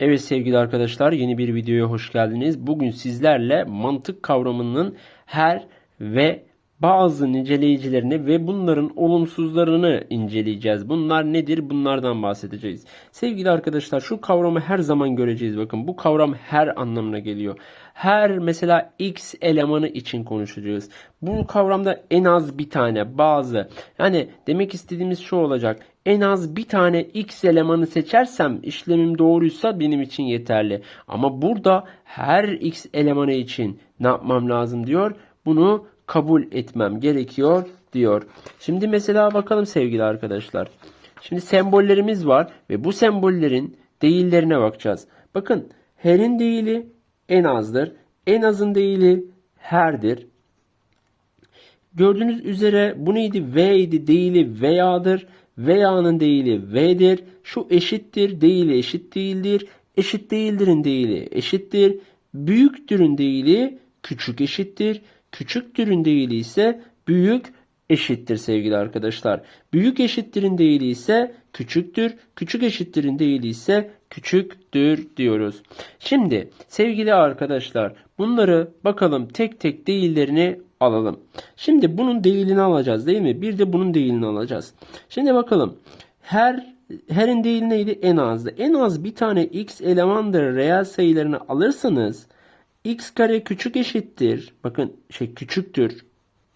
Evet sevgili arkadaşlar yeni bir videoya hoş geldiniz. Bugün sizlerle mantık kavramının her ve bazı niceleyicilerini ve bunların olumsuzlarını inceleyeceğiz. Bunlar nedir? Bunlardan bahsedeceğiz. Sevgili arkadaşlar şu kavramı her zaman göreceğiz. Bakın bu kavram her anlamına geliyor. Her mesela x elemanı için konuşacağız. Bu kavramda en az bir tane bazı yani demek istediğimiz şu olacak. En az bir tane x elemanı seçersem işlemim doğruysa benim için yeterli. Ama burada her x elemanı için ne yapmam lazım diyor. Bunu kabul etmem gerekiyor diyor. Şimdi mesela bakalım sevgili arkadaşlar. Şimdi sembollerimiz var ve bu sembollerin değillerine bakacağız. Bakın her'in değili en azdır. En azın değili her'dir. Gördüğünüz üzere bu neydi? V idi. Değili veya'dır. Veya'nın değili V'dir. Şu eşittir. Değili eşit değildir. Eşit değildirin değili eşittir. Büyüktürün değili küçük eşittir. Küçüktürün değili ise büyük eşittir sevgili arkadaşlar. Büyük eşittirin değili ise küçüktür. Küçük eşittirin değili ise küçüktür diyoruz. Şimdi sevgili arkadaşlar bunları bakalım tek tek değillerini alalım. Şimdi bunun değilini alacağız değil mi? Bir de bunun değilini alacağız. Şimdi bakalım. Her her'in değili neydi? En azdı. En az bir tane x elemandır reel sayılarını alırsanız x kare küçük eşittir. Bakın şey küçüktür.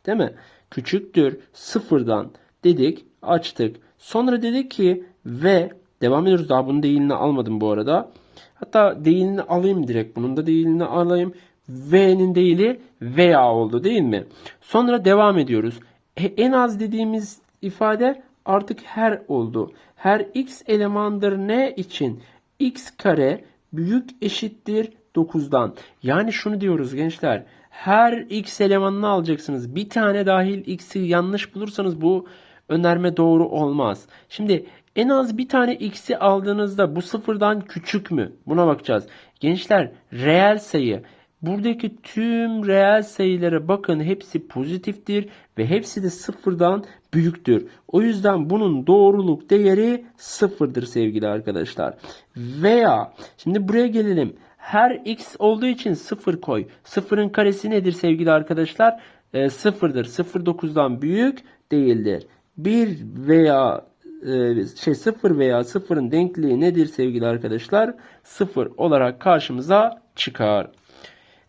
Değil mi? Küçüktür sıfırdan dedik açtık. Sonra dedik ki ve devam ediyoruz. Daha bunun değilini almadım bu arada. Hatta değilini alayım direkt. Bunun da değilini alayım. V'nin değili veya oldu değil mi? Sonra devam ediyoruz. E, en az dediğimiz ifade artık her oldu. Her x elemandır ne için? x kare büyük eşittir 9'dan. Yani şunu diyoruz gençler. Her x elemanını alacaksınız. Bir tane dahil x'i yanlış bulursanız bu önerme doğru olmaz. Şimdi en az bir tane x'i aldığınızda bu sıfırdan küçük mü? Buna bakacağız. Gençler reel sayı. Buradaki tüm reel sayılara bakın hepsi pozitiftir ve hepsi de sıfırdan büyüktür. O yüzden bunun doğruluk değeri sıfırdır sevgili arkadaşlar. Veya şimdi buraya gelelim. Her x olduğu için sıfır koy. Sıfırın karesi nedir sevgili arkadaşlar? E, sıfırdır. Sıfır 9'dan büyük değildir. 1 veya e, şey 0 veya sıfırın denkliği nedir sevgili arkadaşlar? 0 olarak karşımıza çıkar.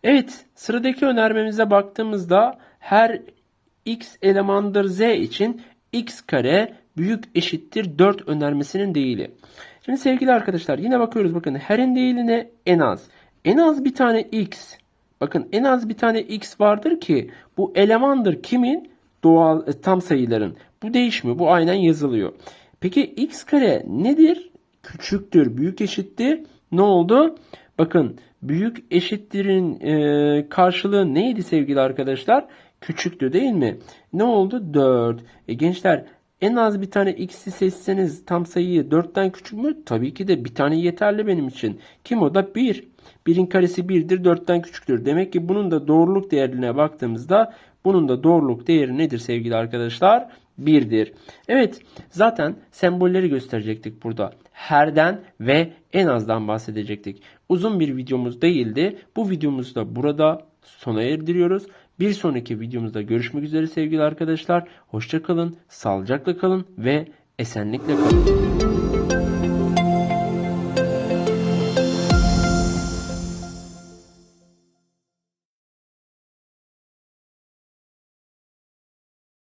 Evet sıradaki önermemize baktığımızda her x elemandır z için x kare büyük eşittir 4 önermesinin değili. Şimdi sevgili arkadaşlar yine bakıyoruz bakın her'in değili ne? En az. En az bir tane x. Bakın en az bir tane x vardır ki bu elemandır kimin? Doğal e, tam sayıların. Bu değişmiyor. Bu aynen yazılıyor. Peki x kare nedir? Küçüktür. Büyük eşittir. Ne oldu? Bakın büyük eşittirin e, karşılığı neydi sevgili arkadaşlar? Küçüktü değil mi? Ne oldu? 4. E, gençler en az bir tane x'i seçseniz tam sayıyı 4'ten küçük mü? Tabii ki de bir tane yeterli benim için. Kim o da? 1. 1'in karesi 1'dir 4'ten küçüktür. Demek ki bunun da doğruluk değerine baktığımızda bunun da doğruluk değeri nedir sevgili arkadaşlar? 1'dir. Evet zaten sembolleri gösterecektik burada. Herden ve en azdan bahsedecektik. Uzun bir videomuz değildi. Bu videomuzu da burada sona erdiriyoruz. Bir sonraki videomuzda görüşmek üzere sevgili arkadaşlar. Hoşçakalın, sağlıcakla kalın ve esenlikle kalın.